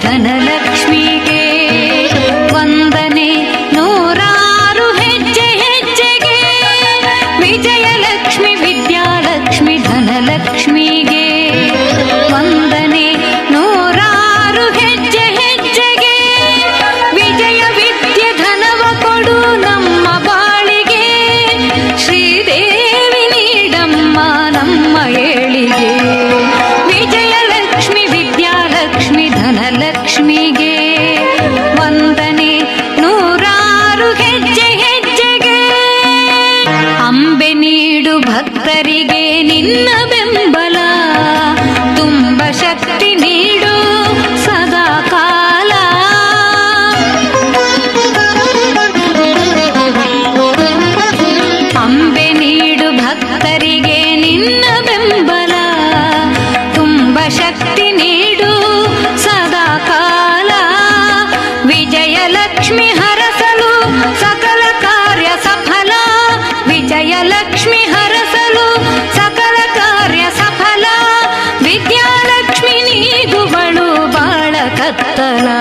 ಧನಲಕ್ಷ್ಮಿಗೆ ವಂದನೆ. ನೂರಾರು ಹೆಜ್ಜೆ ಹೆಜ್ಜೆಗೆ ವಿಜಯಲಕ್ಷ್ಮಿ ವಿದ್ಯಾಲಕ್ಷ್ಮಿ ಭಕ್ತರಿಗೆ ನಿನ್ನ ಬೆಂಬಲ ತುಂಬ ಶಕ್ತಿ ನೀಡು ಸದಾ ಕಾಲ ಅಂಬೆ ನೀಡು ಭಕ್ತರಿಗೆ ನಿನ್ನ ಬೆಂಬಲ ತುಂಬ ಶಕ್ತಿ ನೀಡು ಸದಾ ಕಾಲ ವಿಜಯಲಕ್ಷ್ಮಿ ಹರಸಲು ಸಕಲ ಕಾರ್ಯ ಸಫಲ. ವಿಜಯಲಕ್ಷ್ಮಿ கத்தனா